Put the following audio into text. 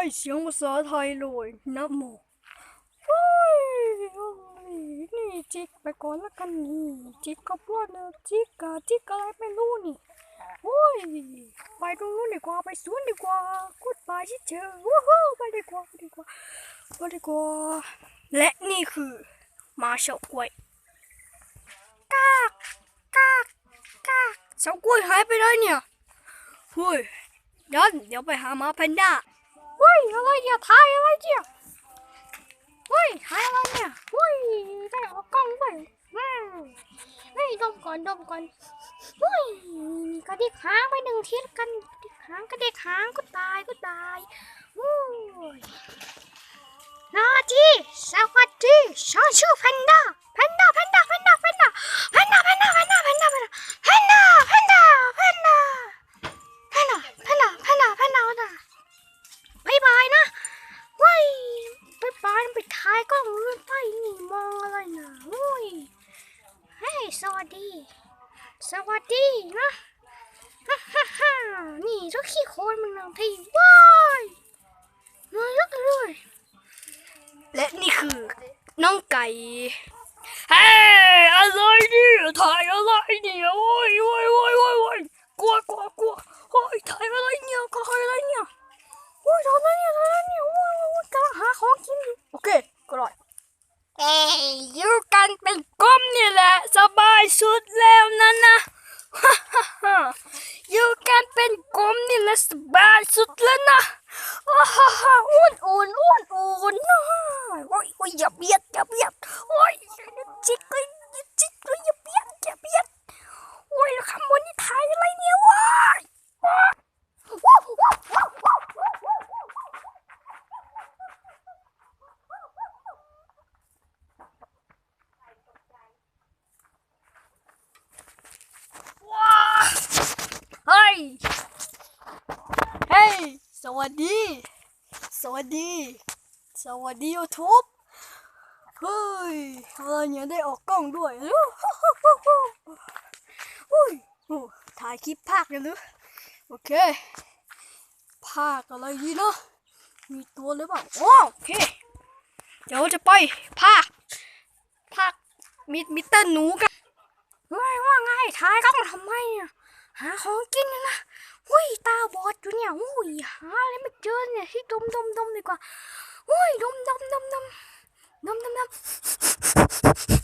ให้เสียงภาษาไทยเลยนะโมโอ้ยโอ้ยนี่จิกไปก่อนละกันนี่ จิกกับว่านะจิกกะจิกอะไรไม่รู้นี่โอ้ยไปตรงนู้นดีกว่าไปสวนดีกว่ากุดบายเฉยๆวู้ฮู้ไปดีกว่าไปดีกว่าไปดีกว่าและนี่คือมาเฉาก้วยกากกากกากเฉาก้วยหายไปเลยเนี่ยเฮ้ยดันเดี๋ยวไปหามาแพนด้า เฮ้ยอะไรเนี่ยทายอะไรเนี่ยเฮ้ยทายอะไรเนี่ยเฮ้ยได้ออกกล้องด้วยอืมเฮ้ยดมก่อนดมก่อนเฮ้ยนี่กระดิกหางไปหนึ่งทีละกันกระดิกหางกระดิกหางก็ตายก็ตายโอ้ยนาทีสวัสดีฉันชื่อแพนด้าแพนดาแพนด้าแพนด้าแพนด้า ล้องเลื่อนไปนี่มองอะไรนะโอ้ยเฮ้ยสวัสดี สวัสดีนะฮ่าฮ่าฮ่านี่เจ้าขี้โคลนมันนำทีว้ายน้อยกเลยและนี่คือน้องไก่เฮ้ยอะไรเนี่ยถ่ายอะไรเนี่ยโอ้ยโอ้ยโอ้ยโอ้ยโอ้ยกลัวกลัวกลัวโอ้ยถ่ายอะไรเนี่ยถ่ายอะไรเนี่ยโอ้ยถ่ายอะไรเนี่ยถ่ายอะไรเนี่ยโอ้ยโอ้ยกำลังหาของกินอยู่ อยู่กันเป็นกลุ่มนี่แหละ สบายสุดแล้วนะนะฮ่าฮ่าฮ่าอยู่กันเป็นกลุ่มนี่แหละสบายสุดแล้วนะอ้าฮ่าอ้วนอุ่นอุ่นอุ่นนะโอ้ยโอ้ยอย่าเบียดอย่าเบียดโอ้ยจิกเลยอย่าจิกเลยอย่าเบียดอย่าเบียดโอ้ยแล้วข้างบนนี่ถ่ายอะไรเนี่ยว้ายว้ายว้าวว้าวว้าวว้าวว้าวว้าวว้าวเฮ้ย เฮ้ย สวัสดี สวัสดี สวัสดียูทูบเฮ้ยอะไรเนี่ยได้ออกกล้องด้วยอุ้ยถ่ายคลิปภาคกันหรือโอเค ภาคอะไรดีเนาะมีตัวหรือเปล่าโอเค เดี๋ยวจะไปภาคภาคมิดมิเตอร์หนูกันเฮ้ยว่าไงถ่ายกล้องทำไมเนี่ย หาของกินนะนะอุ้ยตาบอดอยู่เนี่ยอุ้ยหาอะไรไม่เจอเนี่ยที่ดมดมดมดีกว่าอุ้ยดมดมดมดมดมดมดมอุ้ยนั่นหม